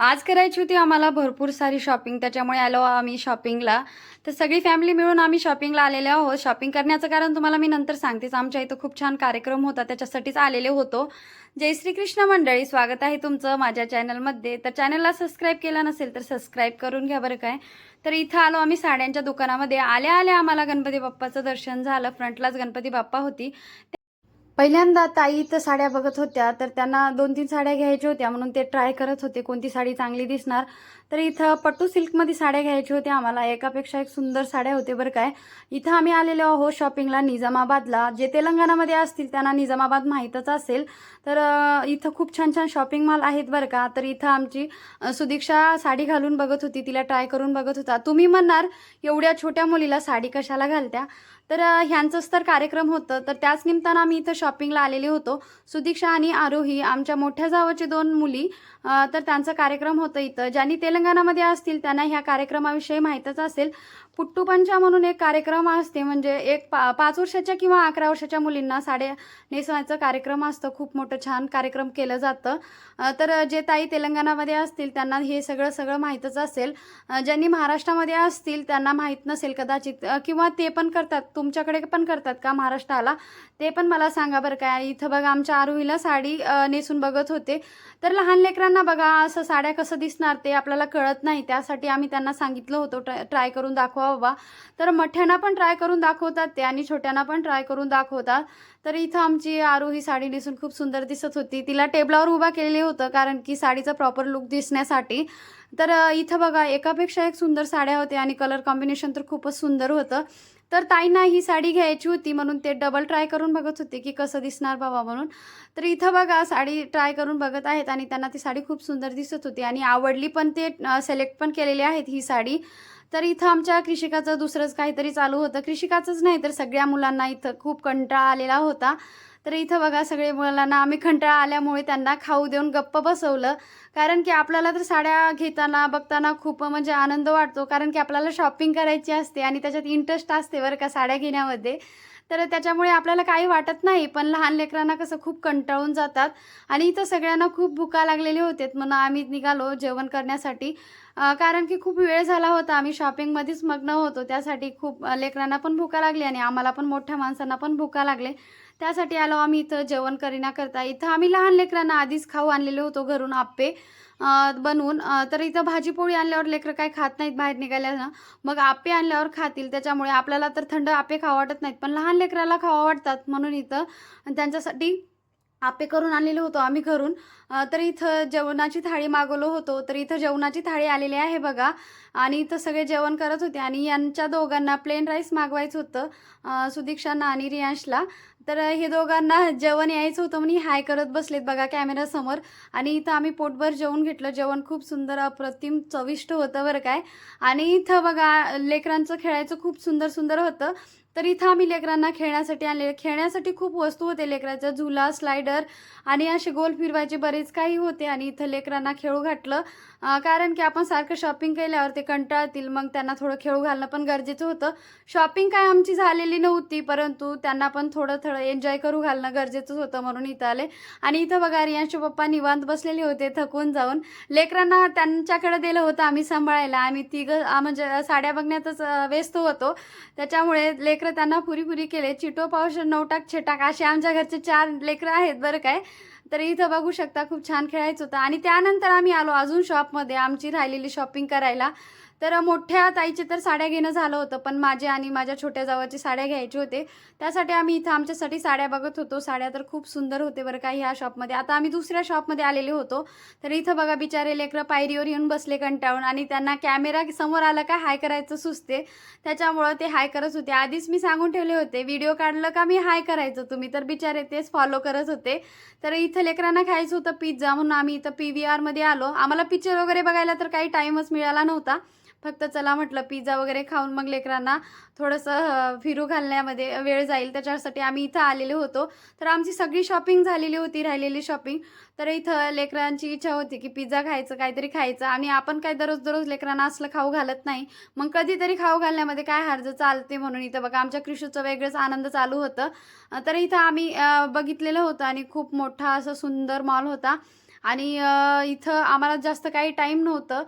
आज करायची होती आम्हाला भरपूर सारी शॉपिंग त्याच्यामुळे आलो आम्ही शॉपिंगला तर सगळी फॅमिली मिळून आम्ही शॉपिंगला आलेले आहोत. शॉपिंग करण्याचं कारण तुम्हाला मी नंतर सांगतेच. आमच्या इथं खूप छान कार्यक्रम होता त्याच्यासाठीच आलेले होतो. जय श्री कृष्ण मंडळी स्वागत आहे तुमचं माझ्या चॅनलमध्ये तर चॅनलला सबस्क्राईब केला नसेल तर सबस्क्राईब करून घ्या बरं काय. तर इथं आलो आम्ही साड्यांच्या दुकानामध्ये. आल्या आल्या आम्हाला गणपती बाप्पाचं दर्शन झालं. फ्रंटलाच गणपती बाप्पा होती. पहिल्यांदा ताई तर साड्या बघत होत्या तर त्यांना दोन तीन साड्या घ्यायच्या होत्या म्हणून ते ट्राय करत होते कोणती साडी चांगली दिसणार. तर इथं पट्टू सिल्कमध्ये साड्या घ्यायच्या होत्या आम्हाला एकापेक्षा एक सुंदर साड्या होते बरं काय. इथं आम्ही आलेलो आहोत शॉपिंगला निजामाबादला जे तेलंगणामध्ये असतील त्यांना निजामाबाद माहीतच असेल. तर इथं खूप छान छान शॉपिंग मॉल आहेत बरं का. तर इथं आमची सुदीक्षा साडी घालून बघत होती तिला ट्राय करून बघत होता. तुम्ही म्हणणार एवढ्या छोट्या मुलीला साडी कशाला घालत्या? तर ह्यांचंच तर कार्यक्रम होतं. तर त्याच निमित्तानं आम्ही इथं शॉपिंगला आलेले होतो. सुदीक्षा आणि आरोही आमच्या मोठ्या जावाची दोन मुली तर त्यांचा कार्यक्रम होतं इथं. ज्यांनी तेलंगणामध्ये असतील त्यांना ह्या कार्यक्रमाविषयी माहीतच असेल. पुट्टू पंचा म्हणून एक कार्यक्रम असते म्हणजे एक पा पाच वर्षाच्या किंवा अकरा वर्षाच्या मुलींना साड्या नेसवायचं कार्यक्रम असतं. खूप मोठं छान कार्यक्रम केलं जातं. तर जे ताई तेलंगणामध्ये असतील त्यांना हे सगळं सगळं माहीतच असेल. ज्यांनी महाराष्ट्रामध्ये असतील त्यांना माहीत नसेल कदाचित. किंवा ते पण करतात तुमच्याकडे पण करतात का महाराष्ट्राला? ते पण मला सांगा. बरं काय. इथं बघा आमच्या आरोहीला साडी नेसून बघत होते. तर लहान लेकरांना बघा असं साड्या कसं दिसणार ते आपल्याला कळत नाही. त्यासाठी आम्ही त्यांना सांगितलं होतं ट्राय ट्राय करून दाखवा बाबा. तर मोठ्यांना पण ट्राय करून दाखवतात ते आणि छोट्यांना पण ट्राय करून दाखवतात. तर इथं आमची आरोही साडी नेसून खूप सुंदर दिसत होती. तिला टेबलावर उभा केलेली होतं कारण की साडीचा प्रॉपर लुक दिसण्यासाठी. तर इथं बघा एकापेक्षा एक सुंदर साड्या होत्या आणि कलर कॉम्बिनेशन तर खूपच सुंदर होतं. तर ताईंना ही साडी घ्यायची होती म्हणून ते डबल ट्राय करून बघत होते की कसं दिसणार बाबा म्हणून. तर इथं बघा साडी ट्राय करून बघत आहेत आणि त्यांना ती साडी खूप सुंदर दिसत होती आणि आवडली पण ते सिलेक्ट पण केलेली आहेत ही साडी. तर इथं आमच्या कृषिकाचं दुसरंच काहीतरी चालू होतं. कृषिकाचंच नाही तर सगळ्या मुलांना इथं खूप कंटाळा आलेला होता. तर इथं बघा सगळे मुलांना आम्ही कंटाळा आल्यामुळे त्यांना खाऊ देऊन गप्प बसवलं. कारण की आपल्याला तर साड्या घेताना बघताना खूप म्हणजे आनंद वाटतो. कारण की आपल्याला शॉपिंग करायची असते आणि त्याच्यात इंटरेस्ट असते बरं का साड्या घेण्यामध्ये. तर त्याच्यामुळे आपल्याला काही वाटत नाही पण लहान लेकरांना कसं खूप कंटाळून जातात. आणि इथं सगळ्यांना खूप भुका लागलेले होते म्हणून आम्ही निघालो जेवण करण्यासाठी. कारण की खूप वेळ झाला होता. आम्ही शॉपिंगमध्येच मग्न होतो. त्यासाठी खूप लेकरांना पण भुका लागली आणि आम्हाला पण मोठ्या माणसांना पण भुका लागले. त्यासाठी आलो. आम्ही इथं जेवण करीण्याकरता इथं आम्ही लहान लेकरांना आधीच खाऊ आणलेलो होतो घरून आप्पे. बनवून. तर इथं भाजीपोळी आणल्यावर लेकरं काय खात नाहीत बाहेर निघाल्यानं मग आप्पे आणल्यावर खातील. त्याच्यामुळे आपल्याला तर थंड आप्पे खावा वाटत नाहीत. पण लहान लेकराला खावा वाटतात म्हणून इथं. त्यांच्यासाठी आप्पे करून आणलेलो होतो आम्ही घरून. तर इथं जेवणाची थाळी मागवलो होतो. तर इथं जेवणाची थाळी आलेली आहे बघा. आणि इथं सगळे जेवण करत होते. आणि यांच्या दोघांना प्लेन राईस मागवायचं होतं. सुदीक्षांना आणि रियांशला. तर हे दोघांना जेवण यायचं होतं म्हणून हाय करत बसलेत बघा कॅमेरासमोर आणि इथं आम्ही पोटभर जेवण घेतलं. जेवण खूप सुंदर अप्रतिम चविष्ट होतं बरं काय. आणि इथं बघा लेकरांचं खेळायचं खूप सुंदर सुंदर होतं. तर इथं आम्ही लेकरांना खेळण्यासाठी आणले. खेळण्यासाठी खूप वस्तू होते लेकराच्या. झुला स्लायडर आणि असे गोल फिरवायचे बरेच काही होते. आणि इथं लेकरांना खेळू घातलं. कारण की आपण सारखं शॉपिंग केल्यावर ते कंटाळतील. मग त्यांना थोडं खेळू घालणं पण गरजेचं होतं. शॉपिंग काय आमची झालेली नव्हती परंतु त्यांना पण थोडं थोडं एन्जॉय करू घालणं गरजेचंच होतं म्हणून इथं आले. आणि इथं बघा रियांशू पप्पा निवांत बसलेले होते थकून जाऊन. लेकरांना त्यांच्याकडे दिलं होतं आम्ही सांभाळायला. आम्ही तिघं म्हणजे साड्या बघण्यातच व्यस्त होतो. त्याच्यामुळे लेकरं त्यांना पुरीपुरी केले. चिटो पावशर नवटाक छेटाक असे आमच्या घरचे चार लेकरं आहेत बरं काय. तर इथं बघू शकता खूप छान खेळायचं होतं. आणि त्यानंतर आम्ही आलो अजून शॉपमध्ये आमची राहिलेली शॉपिंग करायला. तर मोठ्या ताईचे तर साड्या घेणं झालं होतं पण माझे आणि माझ्या छोट्या जावाची साड्या घ्यायचे होते. त्यासाठी आम्ही इथं आमच्यासाठी साड्या बघत होतो. साड्या तर खूप सुंदर होते बरं का ह्या शॉपमध्ये आता आम्ही दुसऱ्या शॉपमध्ये आलेले होतो. तर इथं बघा बिचारे लेकरं पायरीवर येऊन बसले कंटाळून आणि त्यांना कॅमेरा समोर आला का हाय करायचं सुचते. त्याच्यामुळं ते हाय करत होते. आधीच मी सांगून ठेवले होते व्हिडिओ काढलं का मी हाय करायचं? तुम्ही तर बिचारे तेच फॉलो करत होते. तर इथं इथं लेकरांना खायचं होतं पिझ्झा म्हणून आम्ही इथं पी व्ही आरमध्ये आलो. आम्हाला पिक्चर वगैरे बघायला तर काही टाईमच मिळाला नव्हता. फक्त चला म्हटलं पिझ्झा वगैरे खाऊन मग लेकरांना थोडंसं फिरू घालण्यामध्ये वेळ जाईल. त्याच्यासाठी आम्ही इथं आलेलो होतो. तर आमची सगळी शॉपिंग झालेली होती राहिलेली शॉपिंग तर इथं लेकरांची इच्छा होती की पिझ्झा खायचं काहीतरी खायचं. आणि आपण काय दररोज दररोज लेकरांना असलं खाऊ घालत नाही. मग कधीतरी खाऊ घालण्यामध्ये काय हरज चालते म्हणून इथं बघा आमच्या कृषीचं वेगळंच आनंद चालू होतं. तर इथं आम्ही बघितलेलं होतं आणि खूप मोठा असं सुंदर मॉल होता. आणि इथं आम्हाला जास्त काही टाईम नव्हतं.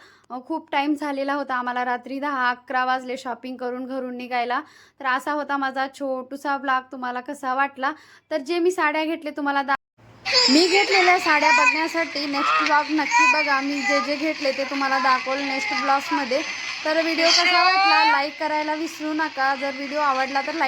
खूप टाईम झालेला होता आम्हाला रात्री दहा अकरा वाजले शॉपिंग करून घरून निघायला. तर असा होता माझा छोटूसा ब्लॉग तुम्हाला कसा वाटला? तर जे मी साड्या घेतले तुम्हाला दा मी घेतलेल्या साड्या बघण्यासाठी नेक्स्ट ब्लॉग नक्की बघा. मी जे जे घेतले ते तुम्हाला दाखवलं नेक्स्ट ब्लॉग्समध्ये तर व्हिडिओ कसा वाटला? लाईक करायला विसरू नका. जर व्हिडिओ आवडला तर लाईक